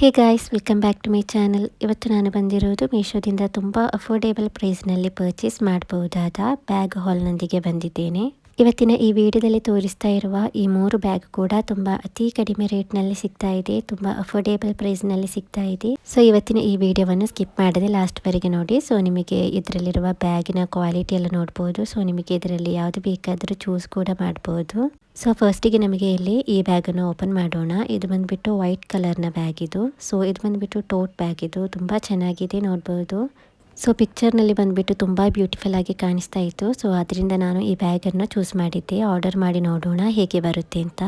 Hey guys welcome back to my channel ಇವತ್ತು ನಾನು ಬಂದಿರೋದು ಮೀಶೋದಿಂದ ತುಂಬ ಅಫೋರ್ಡೇಬಲ್ ಪ್ರೈಸ್ನಲ್ಲಿ ಪರ್ಚೇಸ್ ಮಾಡಬಹುದಾದ ಬ್ಯಾಗ್ ಹಾಲ್ನೊಂದಿಗೆ ಬಂದಿದ್ದೇನೆ. ಇವತ್ತಿನ ಈ ವಿಡಿಯೋದಲ್ಲಿ ತೋರಿಸ್ತಾ ಇರುವ ಈ ಮೂರು ಬ್ಯಾಗ್ ಕೂಡ ತುಂಬ ಅತಿ ಕಡಿಮೆ ರೇಟ್ನಲ್ಲಿ ಸಿಗ್ತಾ ಇದೆ, ತುಂಬ ಅಫೋರ್ಡೇಬಲ್ ಪ್ರೈಸ್ನಲ್ಲಿ ಸಿಗ್ತಾ ಇದೆ. ಸೊ ಇವತ್ತಿನ ಈ ವಿಡಿಯೋವನ್ನು ಸ್ಕಿಪ್ ಮಾಡದೆ ಲಾಸ್ಟ್ ವರೆಗೆ ನೋಡಿ. ಸೊ ನಿಮಗೆ ಇದರಲ್ಲಿರುವ ಬ್ಯಾಗಿನ ಕ್ವಾಲಿಟಿ ಎಲ್ಲ ನೋಡ್ಬೋದು. ಸೊ ನಿಮಗೆ ಇದರಲ್ಲಿ ಯಾವುದು ಬೇಕಾದರೂ ಚೂಸ್ ಕೂಡ ಮಾಡ್ಬೋದು. ಸೊ ಫಸ್ಟಿಗೆ ನಮಗೆ ಇಲ್ಲಿ ಈ ಬ್ಯಾಗನ್ನು ಓಪನ್ ಮಾಡೋಣ. ಇದು ಬಂದುಬಿಟ್ಟು ವೈಟ್ ಕಲರ್ನ ಬ್ಯಾಗ್ ಇದು. ಸೊ ಇದು ಬಂದುಬಿಟ್ಟು ಟೋಟ್ ಬ್ಯಾಗ್ ಇದು. ತುಂಬ ಚೆನ್ನಾಗಿದೆ ನೋಡ್ಬೋದು. ಸೊ ಪಿಕ್ಚರ್ನಲ್ಲಿ ಬಂದುಬಿಟ್ಟು ತುಂಬ ಬ್ಯೂಟಿಫುಲ್ ಆಗಿ ಕಾಣಿಸ್ತಾ ಇತ್ತು. ಸೊ ಅದರಿಂದ ನಾನು ಈ ಬ್ಯಾಗನ್ನು ಚೂಸ್ ಮಾಡಿದ್ದೆ. ಆರ್ಡರ್ ಮಾಡಿ ನೋಡೋಣ ಹೇಗೆ ಬರುತ್ತೆ ಅಂತ.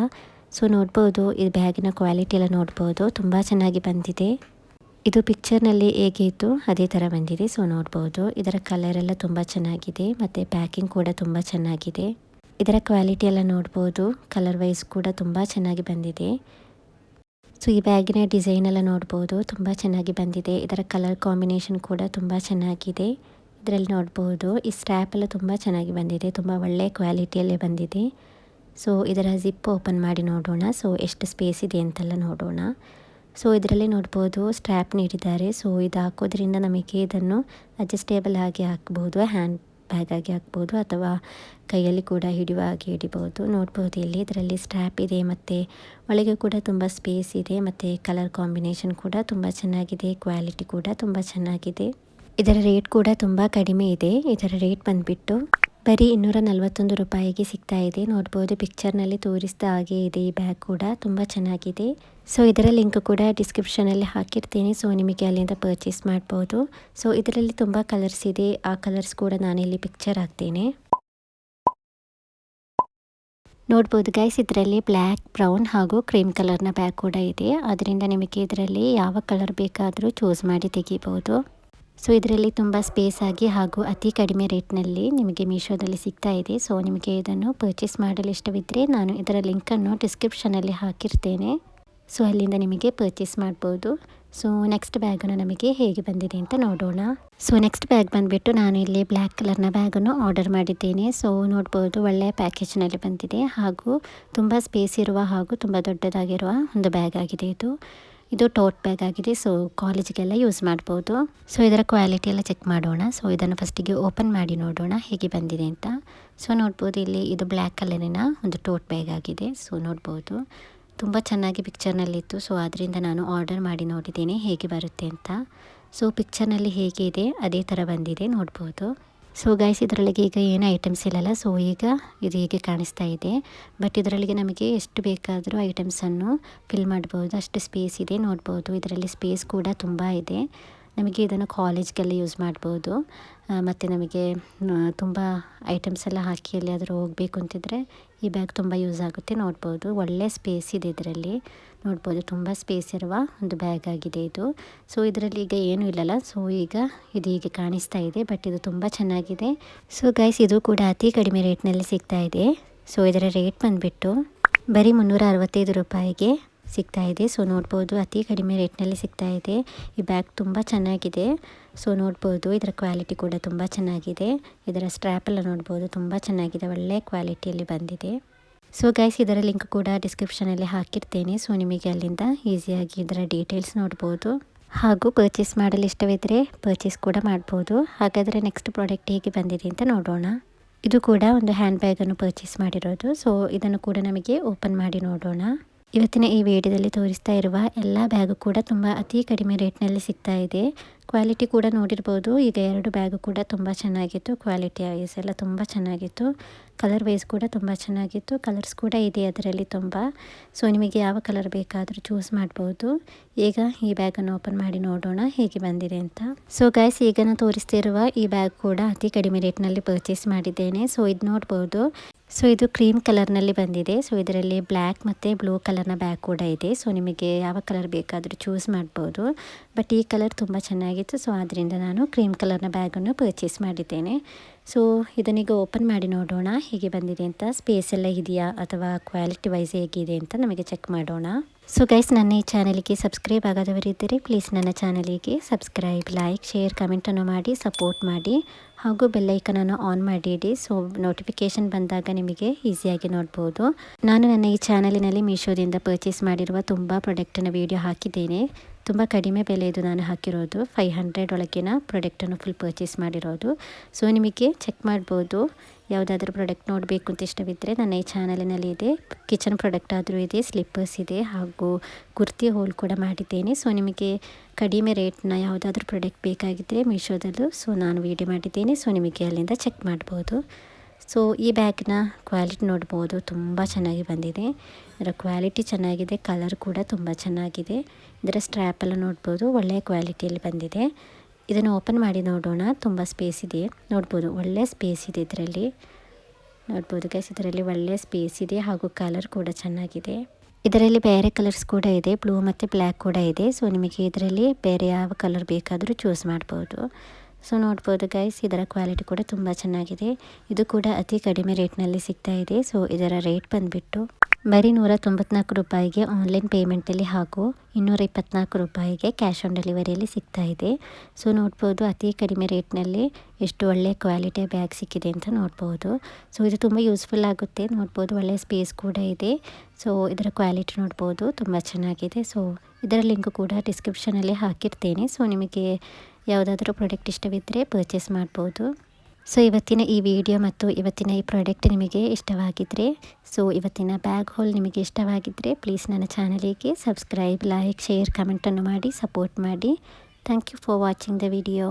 ಸೊ ನೋಡ್ಬೋದು, ಈ ಬ್ಯಾಗಿನ ಕ್ವಾಲಿಟಿ ಎಲ್ಲ ನೋಡ್ಬೋದು. ತುಂಬ ಚೆನ್ನಾಗಿ ಬಂದಿದೆ. ಇದು ಪಿಕ್ಚರ್ನಲ್ಲಿ ಹೇಗೆ ಇತ್ತು? ಅದೇ ಥರ ಬಂದಿದೆ. ಸೊ ನೋಡ್ಬೋದು. ಇದರ ಕಲರ್ ಎಲ್ಲ ತುಂಬ ಚೆನ್ನಾಗಿದೆ. ಮತ್ತು ಪ್ಯಾಕಿಂಗ್ ಕೂಡ ತುಂಬ ಚೆನ್ನಾಗಿದೆ. ಇದರ ಕ್ವಾಲಿಟಿ ಎಲ್ಲ ನೋಡ್ಬೋದು. ಕಲರ್ ವೈಸ್ ಕೂಡ ತುಂಬ ಚೆನ್ನಾಗಿ ಬಂದಿದೆ. ಸೊ ಈ ಬ್ಯಾಗಿನ ಡಿಸೈನ್ ಎಲ್ಲ ನೋಡ್ಬೋದು. ತುಂಬ ಚೆನ್ನಾಗಿ ಬಂದಿದೆ. ಇದರ ಕಲರ್ ಕಾಂಬಿನೇಷನ್ ಕೂಡ ತುಂಬ ಚೆನ್ನಾಗಿದೆ. ಇದರಲ್ಲಿ ನೋಡ್ಬೋದು. ಈ ಸ್ಟ್ಯಾಪ್ ಎಲ್ಲ ತುಂಬ ಚೆನ್ನಾಗಿ ಬಂದಿದೆ. ತುಂಬ ಒಳ್ಳೆ ಕ್ವಾಲಿಟಿಯಲ್ಲೇ ಬಂದಿದೆ. ಸೊ ಇದರ ಜಿಪ್ ಓಪನ್ ಮಾಡಿ ನೋಡೋಣ. ಸೊ ಎಷ್ಟು ಸ್ಪೇಸ್ ಇದೆ ಅಂತೆಲ್ಲ ನೋಡೋಣ. ಸೊ ಇದರಲ್ಲಿ ನೋಡ್ಬೋದು ಸ್ಟ್ರ್ಯಾಪ್ ನೀಡಿದ್ದಾರೆ. ಸೊ ಇದು ಹಾಕೋದ್ರಿಂದ ನಮಗೆ ಇದನ್ನು ಅಡ್ಜಸ್ಟೇಬಲ್ ಆಗಿ ಹಾಕ್ಬೋದು. ಹ್ಯಾಂಡ್ ಬ್ಯಾಗ್ ಆಗಿ ಹಾಕ್ಬೋದು ಅಥವಾ ಕೈಯಲ್ಲಿ ಕೂಡ ಹಿಡಿಯುವ ಹಾಗೆ ಹಿಡಿಬೋದು. ನೋಡ್ಬೋದು ಇಲ್ಲಿ ಇದರಲ್ಲಿ ಸ್ಟ್ರ್ಯಾಪ್ ಇದೆ ಮತ್ತು ಒಳಗೆ ಕೂಡ ತುಂಬ ಸ್ಪೇಸ್ ಇದೆ ಮತ್ತು ಕಲರ್ ಕಾಂಬಿನೇಷನ್ ಕೂಡ ತುಂಬ ಚೆನ್ನಾಗಿದೆ ಕ್ವಾಲಿಟಿ ಕೂಡ ತುಂಬ ಚೆನ್ನಾಗಿದೆ. ಇದರ ರೇಟ್ ಕೂಡ ತುಂಬ ಕಡಿಮೆ ಇದೆ. ಇದರ ರೇಟ್ ಬಂದುಬಿಟ್ಟು ಬರೀ ಇನ್ನೂರ ನಲವತ್ತೊಂದು ರೂಪಾಯಿಗೆ ಸಿಗ್ತಾ ಇದೆ. ನೋಡ್ಬೋದು ಪಿಕ್ಚರ್ನಲ್ಲಿ ತೋರಿಸಿದ ಹಾಗೆ ಇದೆ ಈ ಬ್ಯಾಗ್ ಕೂಡ. ತುಂಬ ಚೆನ್ನಾಗಿದೆ. ಸೊ ಇದರ ಲಿಂಕ್ ಕೂಡ ಡಿಸ್ಕ್ರಿಪ್ಷನಲ್ಲಿ ಹಾಕಿರ್ತೀನಿ. ಸೊ ನಿಮಗೆ ಅಲ್ಲಿಂದ ಪರ್ಚೇಸ್ ಮಾಡ್ಬೋದು. ಸೊ ಇದರಲ್ಲಿ ತುಂಬ ಕಲರ್ಸ್ ಇದೆ. ಆ ಕಲರ್ಸ್ ಕೂಡ ನಾನಿಲ್ಲಿ ಪಿಕ್ಚರ್ ಹಾಕ್ತೀನಿ. ನೋಡ್ಬೋದು ಗೈಸ್ ಇದರಲ್ಲಿ ಬ್ಲ್ಯಾಕ್ ಬ್ರೌನ್ ಹಾಗೂ ಕ್ರೀಮ್ ಕಲರ್ನ ಬ್ಯಾಗ್ ಕೂಡ ಇದೆ. ಅದರಿಂದ ನಿಮಗೆ ಇದರಲ್ಲಿ ಯಾವ ಕಲರ್ ಬೇಕಾದರೂ ಚೂಸ್ ಮಾಡಿ ತೆಗಿಬೋದು. ಸೊ ಇದರಲ್ಲಿ ತುಂಬ ಸ್ಪೇಸ್ ಆಗಿ ಹಾಗೂ ಅತಿ ಕಡಿಮೆ ರೇಟ್ನಲ್ಲಿ ನಿಮಗೆ ಮೀಶೋದಲ್ಲಿ ಸಿಗ್ತಾ ಇದೆ. ಸೊ ನಿಮಗೆ ಇದನ್ನು ಪರ್ಚೇಸ್ ಮಾಡಲು ಇಷ್ಟವಿದ್ದರೆ ನಾನು ಇದರ ಲಿಂಕನ್ನು ಡಿಸ್ಕ್ರಿಪ್ಷನಲ್ಲಿ ಹಾಕಿರ್ತೇನೆ. ಸೊ ಅಲ್ಲಿಂದ ನಿಮಗೆ ಪರ್ಚೇಸ್ ಮಾಡ್ಬೋದು. ಸೊ ನೆಕ್ಸ್ಟ್ ಬ್ಯಾಗನ್ನು ನಮಗೆ ಹೇಗೆ ಬಂದಿದೆ ಅಂತ ನೋಡೋಣ. ಸೊ ನೆಕ್ಸ್ಟ್ ಬ್ಯಾಗ್ ಬಂದುಬಿಟ್ಟು ನಾನು ಇಲ್ಲಿ ಬ್ಲ್ಯಾಕ್ ಕಲರ್ನ ಬ್ಯಾಗನ್ನು ಆರ್ಡರ್ ಮಾಡಿದ್ದೇನೆ. ಸೊ ನೋಡ್ಬೋದು ಒಳ್ಳೆಯ ಪ್ಯಾಕೇಜ್ನಲ್ಲಿ ಬಂದಿದೆ ಹಾಗೂ ತುಂಬ ಸ್ಪೇಸ್ ಇರುವ ಹಾಗೂ ತುಂಬ ದೊಡ್ಡದಾಗಿರುವ ಒಂದು ಬ್ಯಾಗ್ ಆಗಿದೆ ಇದು. ಇದು ಟೋಟ್ ಬ್ಯಾಗ್ ಆಗಿದೆ ಸೊ ಕಾಲೇಜಿಗೆಲ್ಲ ಯೂಸ್ ಮಾಡ್ಬೋದು. ಸೊ ಇದರ ಕ್ವಾಲಿಟಿ ಎಲ್ಲ ಚೆಕ್ ಮಾಡೋಣ. ಸೊ ಇದನ್ನು ಫಸ್ಟಿಗೆ ಓಪನ್ ಮಾಡಿ ನೋಡೋಣ, ಹೇಗೆ ಬಂದಿದೆ ಅಂತ. ಸೊ ನೋಡ್ಬೋದು ಇಲ್ಲಿ ಇದು ಬ್ಲ್ಯಾಕ್ ಕಲರಿನ ಒಂದು ಟೋಟ್ ಬ್ಯಾಗ್ ಆಗಿದೆ ಸೊ ನೋಡ್ಬೋದು. ತುಂಬ ಚೆನ್ನಾಗಿ ಪಿಕ್ಚರ್ನಲ್ಲಿತ್ತು ಸೊ ಅದರಿಂದ ನಾನು ಆರ್ಡರ್ ಮಾಡಿ ನೋಡಿದ್ದೀನಿ, ಹೇಗೆ ಬರುತ್ತೆ ಅಂತ. ಸೊ ಪಿಕ್ಚರ್ನಲ್ಲಿ ಹೇಗೆ ಇದೆ, ಅದೇ ಥರ ಬಂದಿದೆ, ನೋಡ್ಬೋದು. ಸೊ ಗೈಸ್ ಇದರೊಳಗೆ ಈಗ ಏನು ಐಟಮ್ಸ್ ಇಲ್ಲಲ್ಲ ಸೊ ಈಗ ಇದು ಹೀಗೆ ಕಾಣಿಸ್ತಾ ಇದೆ. ಬಟ್ ಇದರೊಳಗೆ ನಮಗೆ ಎಷ್ಟು ಬೇಕಾದರೂ ಐಟಮ್ಸನ್ನು ಫಿಲ್ ಮಾಡ್ಬೋದು. ಅಷ್ಟು ಸ್ಪೇಸ್ ಇದೆ, ನೋಡ್ಬೋದು. ಇದರಲ್ಲಿ ಸ್ಪೇಸ್ ಕೂಡ ತುಂಬ ಇದೆ. ನಮಗೆ ಇದನ್ನು ಕಾಲೇಜ್ಗೆಲ್ಲ ಯೂಸ್ ಮಾಡ್ಬೋದು. ಮತ್ತು ನಮಗೆ ತುಂಬ ಐಟಮ್ಸ್ ಎಲ್ಲ ಹಾಕಿ ಎಲ್ಲಿಯಾದರೂ ಹೋಗಬೇಕು ಅಂತಿದ್ರೆ ಈ ಬ್ಯಾಗ್ ತುಂಬ ಯೂಸ್ ಆಗುತ್ತೆ. ನೋಡ್ಬೋದು, ಒಳ್ಳೆ ಸ್ಪೇಸ್ ಇದೆ ಇದರಲ್ಲಿ. ನೋಡ್ಬೋದು, ತುಂಬ ಸ್ಪೇಸ್ ಇರುವ ಒಂದು ಬ್ಯಾಗ್ ಆಗಿದೆ ಇದು. ಸೊ ಇದರಲ್ಲಿ ಈಗ ಏನೂ ಇಲ್ಲಲ್ಲ. ಸೊ ಈಗ ಇದು ಹೀಗೆ ಕಾಣಿಸ್ತಾ ಇದೆ ಬಟ್ ಇದು ತುಂಬ ಚೆನ್ನಾಗಿದೆ. ಸೊ ಗೈಸ್ ಇದು ಕೂಡ ಅತಿ ಕಡಿಮೆ ರೇಟ್ನಲ್ಲಿ ಸಿಗ್ತಾ ಇದೆ. ಸೊ ಇದರ ರೇಟ್ ಬಂದುಬಿಟ್ಟು ಬರೀ ಮುನ್ನೂರ ಅರವತ್ತೈದು ರೂಪಾಯಿಗೆ ಸಿಗ್ತಾ ಇದೆ ಸೊ, ನೋಡ್ಬೋದು ಅತಿ ಕಡಿಮೆ ರೇಟ್ನಲ್ಲಿ ಸಿಗ್ತಾ ಇದೆ ಈ ಬ್ಯಾಗ್ ತುಂಬ ಚೆನ್ನಾಗಿದೆ. ಸೊ, ನೋಡ್ಬೋದು ಇದರ ಕ್ವಾಲಿಟಿ ಕೂಡ ತುಂಬ ಚೆನ್ನಾಗಿದೆ. ಇದರ ಸ್ಟ್ರ್ಯಾಪೆಲ್ಲ ನೋಡ್ಬೋದು ತುಂಬ ಚೆನ್ನಾಗಿದೆ. ಒಳ್ಳೆಯ ಕ್ವಾಲಿಟಿಯಲ್ಲಿ ಬಂದಿದೆ. ಸೊ, ಗೈಸ್, ಇದರ ಲಿಂಕ್ ಕೂಡ ಡಿಸ್ಕ್ರಿಪ್ಷನಲ್ಲಿ ಹಾಕಿರ್ತೇನೆ. ಸೊ, ನಿಮಗೆ ಅಲ್ಲಿಂದ ಈಸಿಯಾಗಿ ಇದರ ಡೀಟೇಲ್ಸ್ ನೋಡ್ಬೋದು. ಹಾಗೂ ಪರ್ಚೇಸ್ ಮಾಡಲು ಇಷ್ಟವಿದ್ದರೆ ಪರ್ಚೇಸ್ ಕೂಡ ಮಾಡ್ಬೋದು. ಹಾಗಾದರೆ ನೆಕ್ಸ್ಟ್ ಪ್ರಾಡಕ್ಟ್ ಹೇಗೆ ಬಂದಿದೆ ಅಂತ ನೋಡೋಣ. ಇದು ಕೂಡ ಒಂದು ಹ್ಯಾಂಡ್ ಬ್ಯಾಗನ್ನು ಪರ್ಚೇಸ್ ಮಾಡಿರೋದು. ಸೊ, ಇದನ್ನು ಕೂಡ ನಮಗೆ ಓಪನ್ ಮಾಡಿ ನೋಡೋಣ. ಇವತ್ತಿನ ಈ ವಿಡಿಯೋದಲ್ಲಿ ತೋರಿಸ್ತಾ ಇರುವ ಎಲ್ಲ ಬ್ಯಾಗು ಕೂಡ ತುಂಬ ಅತಿ ಕಡಿಮೆ ರೇಟ್ನಲ್ಲಿ ಸಿಗ್ತಾ ಇದೆ. ಕ್ವಾಲಿಟಿ ಕೂಡ ನೋಡಿರ್ಬೋದು. ಈಗ ಎರಡು ಬ್ಯಾಗು ಕೂಡ ತುಂಬ ಚೆನ್ನಾಗಿತ್ತು. ಕ್ವಾಲಿಟಿ ವೈಸ್ ಎಲ್ಲ ತುಂಬ ಚೆನ್ನಾಗಿತ್ತು. ಕಲರ್ ವೈಸ್ ಕೂಡ ತುಂಬ ಚೆನ್ನಾಗಿತ್ತು. ಕಲರ್ಸ್ ಕೂಡ ಇದೆ ಅದರಲ್ಲಿ ತುಂಬ. ಸೊ ನಿಮಗೆ ಯಾವ ಕಲರ್ ಬೇಕಾದರೂ ಚೂಸ್ ಮಾಡ್ಬೋದು. ಈಗ ಈ ಬ್ಯಾಗನ್ನು ಓಪನ್ ಮಾಡಿ ನೋಡೋಣ ಹೇಗೆ ಬಂದಿದೆ ಅಂತ. ಸೊ ಗೈಸ್ ಈಗ ನಾನು ತೋರಿಸ್ತಿರುವ ಈ ಬ್ಯಾಗ್ ಕೂಡ ಅತಿ ಕಡಿಮೆ ರೇಟ್ನಲ್ಲಿ ಪರ್ಚೇಸ್ ಮಾಡಿದ್ದೇನೆ. ಸೊ ಇದು ನೋಡ್ಬೋದು. ಸೊ ಇದು ಕ್ರೀಮ್ ಕಲರ್ನಲ್ಲಿ ಬಂದಿದೆ. ಸೊ ಇದರಲ್ಲಿ ಬ್ಲ್ಯಾಕ್ ಮತ್ತು ಬ್ಲೂ ಕಲರ್ನ ಬ್ಯಾಗ್ ಕೂಡ ಇದೆ. ಸೊ ನಿಮಗೆ ಯಾವ ಕಲರ್ ಬೇಕಾದರೂ ಚೂಸ್ ಮಾಡ್ಬೋದು. ಬಟ್ ಈ ಕಲರ್ ತುಂಬ ಚೆನ್ನಾಗಿತ್ತು. ಸೊ ಆದ್ದರಿಂದ ನಾನು ಕ್ರೀಮ್ ಕಲರ್ನ ಬ್ಯಾಗನ್ನು ಪರ್ಚೇಸ್ ಮಾಡಿದ್ದೇನೆ. ಸೊ ಇದನ್ನೀಗ ಓಪನ್ ಮಾಡಿ ನೋಡೋಣ. ಹೇಗೆ ಬಂದಿದೆ ಅಂತ ಸ್ಪೇಸ್ ಎಲ್ಲ ಇದೆಯಾ ಅಥವಾ ಕ್ವಾಲಿಟಿ ವೈಸ್ ಹೇಗಿದೆ ಅಂತ ನಮಗೆ ಚೆಕ್ ಮಾಡೋಣ. ಸೊ ಗೈಸ್ ನನ್ನ ಈ ಚಾನಲಿಗೆ ಸಬ್ಸ್ಕ್ರೈಬ್ ಆಗದವರಿದ್ದರೆ ಪ್ಲೀಸ್ ನನ್ನ ಚಾನಲಿಗೆ ಸಬ್ಸ್ಕ್ರೈಬ್ ಲೈಕ್ ಶೇರ್ ಕಮೆಂಟನ್ನು ಮಾಡಿ ಸಪೋರ್ಟ್ ಮಾಡಿ. ಹಾಗೂ ಬೆಲ್ಲೈಕನನ್ನು ಆನ್ ಮಾಡಿಡಿ ಸೊ ನೋಟಿಫಿಕೇಷನ್ ಬಂದಾಗ ನಿಮಗೆ ಈಸಿಯಾಗಿ ನೋಡ್ಬೋದು. ನಾನು ನನ್ನ ಈ ಚಾನಲಿನಲ್ಲಿ ಮೀಶೋದಿಂದ ಪರ್ಚೇಸ್ ಮಾಡಿರುವ ತುಂಬ ಪ್ರಾಡಕ್ಟನ್ನು ವೀಡಿಯೋ ಹಾಕಿದ್ದೇನೆ. ತುಂಬ ಕಡಿಮೆ ಬೆಲೆಯದು ನಾನು ಹಾಕಿರೋದು. ಫೈವ್ ಹಂಡ್ರೆಡ್ ಒಳಗಿನ ಪ್ರಾಡಕ್ಟನ್ನು ಫುಲ್ ಪರ್ಚೇಸ್ ಮಾಡಿರೋದು. ಸೊ ನಿಮಗೆ ಚೆಕ್ ಮಾಡ್ಬೋದು. ಯಾವುದಾದ್ರೂ ಪ್ರಾಡಕ್ಟ್ ನೋಡಬೇಕು ಅಂತ ಇಷ್ಟವಿದ್ದರೆ ನನ್ನ ಈ ಚಾನಲಿನಲ್ಲಿ ಇದೆ. ಕಿಚನ್ ಪ್ರಾಡಕ್ಟ್ ಆದರೂ ಇದೆ ಸ್ಲಿಪ್ಪರ್ಸ್ ಇದೆ ಹಾಗೂ ಕುರ್ತಿ ಹೋಲ್ ಕೂಡ ಮಾಡಿದ್ದೇನೆ. ಸೊ ನಿಮಗೆ ಕಡಿಮೆ ರೇಟ್ನ ಯಾವುದಾದ್ರೂ ಪ್ರಾಡಕ್ಟ್ ಬೇಕಾಗಿದ್ದರೆ ಮೀಶೋದಲ್ಲೂ ಸೊ ನಾನು ವೀಡಿಯೋ ಮಾಡಿದ್ದೇನೆ. ಸೊ ನಿಮಗೆ ಅಲ್ಲಿಂದ ಚೆಕ್ ಮಾಡ್ಬೋದು. ಸೊ ಈ ಬ್ಯಾಗ್ನ ಕ್ವಾಲಿಟಿ ನೋಡ್ಬೋದು. ತುಂಬ ಚೆನ್ನಾಗಿ ಬಂದಿದೆ. ಇದರ ಕ್ವಾಲಿಟಿ ಚೆನ್ನಾಗಿದೆ. ಕಲರ್ ಕೂಡ ತುಂಬ ಚೆನ್ನಾಗಿದೆ. ಇದರ ಸ್ಟ್ರ್ಯಾಪೆಲ್ಲ ನೋಡ್ಬೋದು. ಒಳ್ಳೆಯ ಕ್ವಾಲಿಟಿಯಲ್ಲಿ ಬಂದಿದೆ. ಇದನ್ನು ಓಪನ್ ಮಾಡಿ ನೋಡೋಣ. ತುಂಬ ಸ್ಪೇಸ್ ಇದೆ. ನೋಡ್ಬೋದು, ಒಳ್ಳೆ ಸ್ಪೇಸ್ ಇದೆ ಇದರಲ್ಲಿ. ನೋಡ್ಬೋದು ಗೈಸ್ ಇದರಲ್ಲಿ ಒಳ್ಳೆ ಸ್ಪೇಸ್ ಇದೆ ಹಾಗೂ ಕಲರ್ ಕೂಡ ಚೆನ್ನಾಗಿದೆ. ಇದರಲ್ಲಿ ಬೇರೆ ಕಲರ್ಸ್ ಕೂಡ ಇದೆ ಬ್ಲೂ ಮತ್ತು ಬ್ಲ್ಯಾಕ್ ಕೂಡ ಇದೆ. ಸೊ ನಿಮಗೆ ಇದರಲ್ಲಿ ಬೇರೆ ಯಾವ ಕಲರ್ ಬೇಕಾದರೂ ಚೂಸ್ ಮಾಡ್ಬೋದು. ಸೊ ನೋಡ್ಬೋದು ಗೈಸ್ ಇದರ ಕ್ವಾಲಿಟಿ ಕೂಡ ತುಂಬ ಚೆನ್ನಾಗಿದೆ. ಇದು ಕೂಡ ಅತಿ ಕಡಿಮೆ ರೇಟ್ನಲ್ಲಿ ಸಿಗ್ತಾ ಇದೆ. ಸೊ ಇದರ ರೇಟ್ ಬಂದುಬಿಟ್ಟು ಬರೀ ನೂರ ತೊಂಬತ್ನಾಲ್ಕು ರೂಪಾಯಿಗೆ ಆನ್ಲೈನ್ ಪೇಮೆಂಟಲ್ಲಿ ಹಾಗೂ ಇನ್ನೂರ ಇಪ್ಪತ್ನಾಲ್ಕು ರೂಪಾಯಿಗೆ ಕ್ಯಾಶ್ ಆನ್ ಡೆಲಿವರಿಯಲ್ಲಿ ಸಿಗ್ತಾ ಇದೆ. ಸೊ ನೋಡ್ಬೋದು ಅತಿ ಕಡಿಮೆ ರೇಟ್ನಲ್ಲಿ ಎಷ್ಟು ಒಳ್ಳೆಯ ಕ್ವಾಲಿಟಿಯ ಬ್ಯಾಗ್ ಸಿಕ್ಕಿದೆ ಅಂತ ನೋಡ್ಬೋದು. ಸೊ ಇದು ತುಂಬ ಯೂಸ್ಫುಲ್ ಆಗುತ್ತೆ. ನೋಡ್ಬೋದು ಒಳ್ಳೆಯ ಸ್ಪೇಸ್ ಕೂಡ ಇದೆ. ಸೊ ಇದರ ಕ್ವಾಲಿಟಿ ನೋಡ್ಬೋದು. ತುಂಬ ಚೆನ್ನಾಗಿದೆ. ಸೊ ಇದರ ಲಿಂಕು ಕೂಡ ಡಿಸ್ಕ್ರಿಪ್ಷನಲ್ಲಿ ಹಾಕಿರ್ತೇನೆ. ಸೊ ನಿಮಗೆ ಯಾವುದಾದ್ರೂ ಪ್ರಾಡಕ್ಟ್ ಇಷ್ಟವಿದ್ದರೆ ಪರ್ಚೇಸ್ ಮಾಡ್ಬೋದು. ಸೊ ಇವತ್ತಿನ ಈ ವಿಡಿಯೋ ಮತ್ತು ಇವತ್ತಿನ ಈ ಪ್ರಾಡಕ್ಟ್ ನಿಮಗೆ ಇಷ್ಟವಾಗಿದ್ದರೆ ಸೊ ಇವತ್ತಿನ ಬ್ಯಾಗ್ ಹೋಲ್ ನಿಮಗೆ ಇಷ್ಟವಾಗಿದ್ದರೆ ಪ್ಲೀಸ್ ನನ್ನ ಚಾನಲಿಗೆ ಸಬ್ಸ್ಕ್ರೈಬ್ ಲೈಕ್ ಶೇರ್ ಕಮೆಂಟನ್ನು ಮಾಡಿ ಸಪೋರ್ಟ್ ಮಾಡಿ. Thank you for watching the video